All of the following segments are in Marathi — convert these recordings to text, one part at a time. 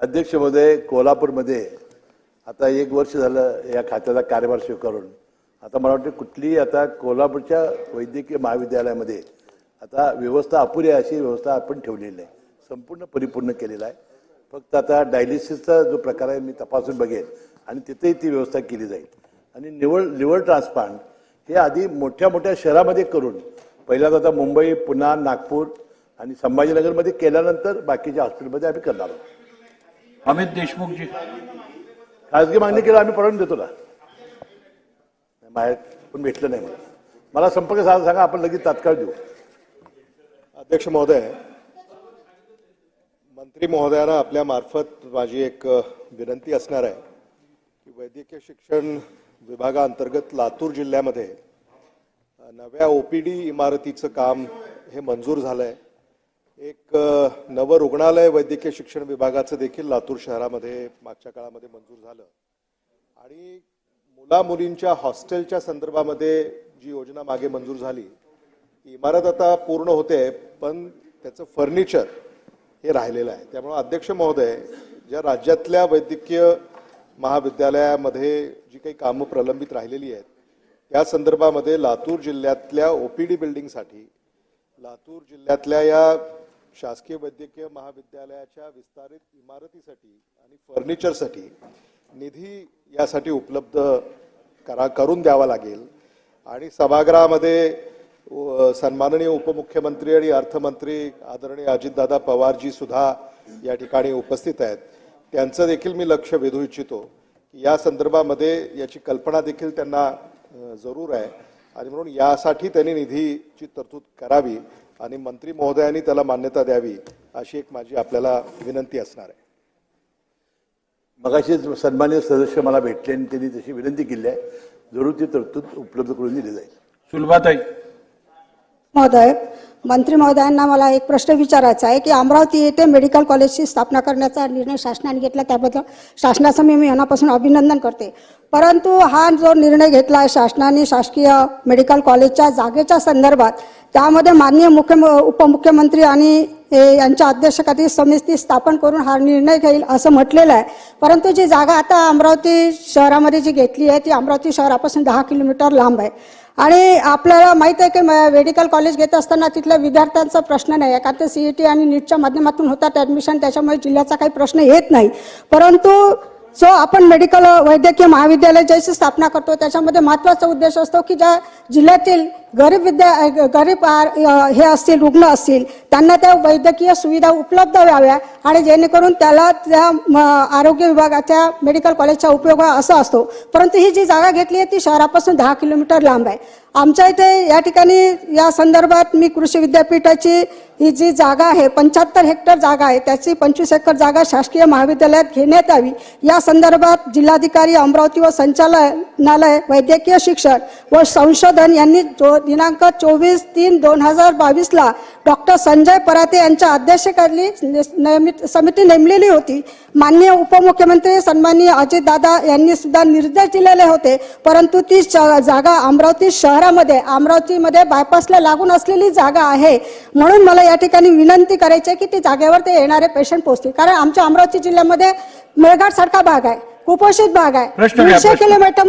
अध्यक्ष महोदय कोल्हापूरमध्ये आता एक वर्ष झालं या खात्याचा कार्यभार स्वीकारून. आता मला वाटतं कुठलीही आता कोल्हापूरच्या वैद्यकीय महाविद्यालयामध्ये आता व्यवस्था अपुरी आहे अशी व्यवस्था आपण ठेवलेली आहे संपूर्ण परिपूर्ण केलेला आहे. फक्त आता डायलिसिसचा जो प्रकार आहे मी तपासून बघेन आणि तिथेही ती व्यवस्था केली जाईल. आणि निवळ लिव्हर ट्रान्सप्लांट हे आधी मोठ्या मोठ्या शहरामध्ये करून पहिल्यांदा आता मुंबई पुणे नागपूर आणि संभाजीनगरमध्ये केल्यानंतर बाकीच्या हॉस्पिटलमध्ये आम्ही करणार आहोत. अमित देशमुखजी. खाजगी मागणी केलं आम्ही पडून देतो ना. बाहेर पण भेटलं नाही मला मला संपर्क साधा सांगा आपण लगेच तात्काळ देऊ. अध्यक्ष महोदय मंत्री महोदयांना आपल्या मार्फत माझी एक विनंती असणार आहे की वैद्यकीय शिक्षण विभागाअंतर्गत लातूर जिल्ह्यामध्ये नव्या ओपीडी इमारतीचं काम हे मंजूर झालं आहे एक नवं रुग्णालय वैद्यकीय शिक्षण विभागाचं देखील लातूर शहरामध्ये मागच्या काळामध्ये मंजूर झालं. आणि मुला मुलींच्या हॉस्टेलच्या संदर्भामध्ये जी योजना मागे मंजूर झाली ती इमारत आता पूर्ण होते पण त्याचं फर्निचर हे राहिलेलं आहे. त्यामुळे अध्यक्ष महोदय ज्या राज्यातल्या वैद्यकीय महाविद्यालयामध्ये जी काही कामं प्रलंबित राहिलेली आहेत त्या संदर्भामध्ये लातूर जिल्ह्यातल्या ओ पी डी बिल्डिंगसाठी लातूर जिल्ह्यातल्या या शासकीय वैद्यकीय महाविद्यालयाच्या विस्तारित इमारतीसाठी आणि फर्निचरसाठी निधी यासाठी उपलब्ध करा करून द्यावा लागेल. आणि सभागृहामध्ये सन्माननीय उपमुख्यमंत्री आणि अर्थमंत्री आदरणीय अजितदादा पवारजी सुद्धा या ठिकाणी उपस्थित आहेत. त्यांचं देखील मी लक्ष वेधू इच्छितो की या संदर्भामध्ये याची कल्पना देखील त्यांना जरूर आहे. आणि म्हणून यासाठी त्यांनी निधीची तरतूद करावी. आणि मंत्री महोदयांनी त्याला मान्यता द्यावी अशी एक माझी आपल्याला विनंती असणार आहे. मगाशी सन्मान्य सदस्य मला भेटले आणि त्यांनी तशी विनंती केली आहे. जरूर ती तरतूद उपलब्ध करून दिली जाईल. सुलभाताई. महोदय मंत्री महोदयांना मला एक प्रश्न विचारायचा आहे की अमरावती येथे मेडिकल कॉलेजची स्थापना करण्याचा निर्णय शासनाने घेतला त्याबद्दल शासनाचं मी मनापासून अभिनंदन करते. परंतु हा जो निर्णय घेतला आहे शासनाने शासकीय मेडिकल कॉलेजच्या जागेच्या संदर्भात त्यामध्ये माननीय मुख्य उपमुख्यमंत्री आणि यांच्या अध्यक्षकातील समिती स्थापन करून हा निर्णय घेईल असं म्हटलेलं आहे. परंतु जी जागा आता अमरावती शहरामध्ये जी घेतली आहे ती अमरावती शहरापासून दहा किलोमीटर लांब आहे. आणि आपल्याला माहीत आहे की मेडिकल कॉलेज घेत असताना तिथल्या विद्यार्थ्यांचा प्रश्न नाही आहे कारण ते सी ई टी आणि नीटच्या माध्यमातून होतात ॲडमिशन त्याच्यामुळे जिल्ह्याचा काही प्रश्न येत नाही. परंतु सो आपण मेडिकल वैद्यकीय महाविद्यालय ज्याची स्थापना करतो त्याच्यामध्ये महत्त्वाचा उद्देश असतो की ज्या जिल्ह्यातील गरीब विद्या गरीब आर हे असतील रुग्ण असतील त्यांना त्या वैद्यकीय सुविधा उपलब्ध व्हाव्या आणि जेणेकरून त्याला त्या आरोग्य विभागाच्या मेडिकल कॉलेजचा उपयोग असा असतो. परंतु ही जी जागा घेतली आहे ती शहरापासून दहा किलोमीटर लांब आहे. आमच्या इथे या ठिकाणी या संदर्भात मी कृषी विद्यापीठाची ही जी जागा आहे पंच्याहत्तर हेक्टर जागा आहे त्याची पंचवीस एकर जागा शासकीय महाविद्यालयात घेण्यात यावी. या संदर्भात जिल्हाधिकारी अमरावती व संचालनालय वैद्यकीय शिक्षण व संशोधन यांनी जो दिनांक चोवीस तीन दोन हजार बावीसला डॉक्टर संजय पराते यांच्या अध्यक्षतेखाली नियमित समिती नेमलेली होती. माननीय उपमुख्यमंत्री सन्माननीय अजितदादा यांनी सुद्धा निर्देश दिलेले होते. परंतु ती जागा अमरावती शहरामध्ये अमरावतीमध्ये बायपासला लागून असलेली जागा आहे. म्हणून मला या ठिकाणी विनंती करायची आहे की ती जागेवर ते येणारे पेशंट पोहोचतील. कारण आमच्या अमरावती जिल्ह्यामध्ये मेळघाट सारखा भाग आहे कुपोषित भाग आहे. दीडशे. किलोमीटर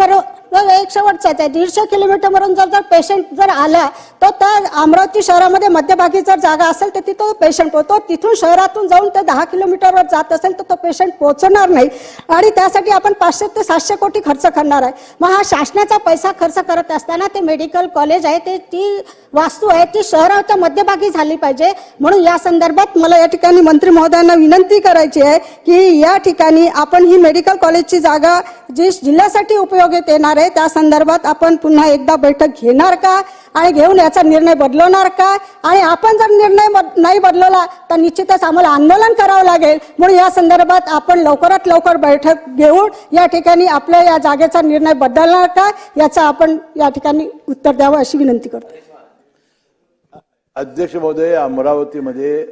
मरून एक शेवटचा आहे दीडशे किलोमीटरमरून जर जर पेशंट जर आला तर त्या अमरावती शहरामध्ये मध्यभागी जर जागा असेल तर तिथं पेशंट पोहोचतो तिथून शहरातून जाऊन ते दहा किलोमीटरवर जात असेल तर तो पेशंट पोहोचणार नाही. आणि त्यासाठी आपण पाचशे ते सातशे कोटी खर्च करणार आहे. मग हा शासनाचा पैसा खर्च करत असताना ते मेडिकल कॉलेज आहे ते ती वास्तू आहे ती शहराच्या मध्यभागी झाली पाहिजे. म्हणून या संदर्भात मला या ठिकाणी मंत्री महोदयांना विनंती करायची आहे की या ठिकाणी आपण ही मेडिकल कॉलेजची जागा जी जिल्ह्यासाठी उपयोगात येणार आहे. त्या संदर्भात आपण पुन्हा एकदा बैठक घेणार का? आणि घेऊन याचा निर्णय बदलवणार का? आणि आपण जर निर्णय नाही बदलवला तर निश्चितच आम्हाला आंदोलन करावं लागेल. म्हणून या संदर्भात आपण लवकरात लवकर बैठक घेऊन या ठिकाणी आपल्या या जागेचा निर्णय बदलणार का? याचा आपण या ठिकाणी उत्तर द्यावं अशी विनंती करतो. अध्यक्ष महोदय अमरावतीमध्ये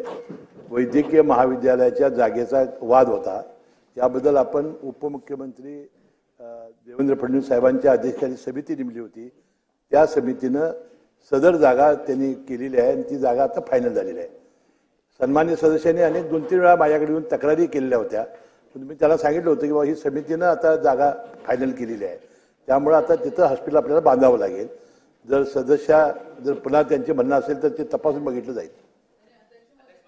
वैद्यकीय महाविद्यालयाच्या जागेचा वाद होता. याबद्दल आपण उपमुख्यमंत्री देवेंद्र फडणवीस साहेबांच्या अध्यक्षाची समिती नेमली होती. त्या समितीनं सदर जागा त्यांनी केलेली आहे आणि ती जागा आता फायनल झालेली आहे. सन्मान्य सदस्यांनी अनेक दोन तीन वेळा माझ्याकडे येऊन तक्रारी केलेल्या होत्या. पण मी त्याला सांगितलं होतं की बाबा ही समितीनं आता जागा फायनल केलेली आहे. त्यामुळं आता तिथं हॉस्पिटल आपल्याला बांधावं लागेल. जर सदस्या जर पुन्हा त्यांचे म्हणणं असेल तर ते तपासून बघितलं जाईल.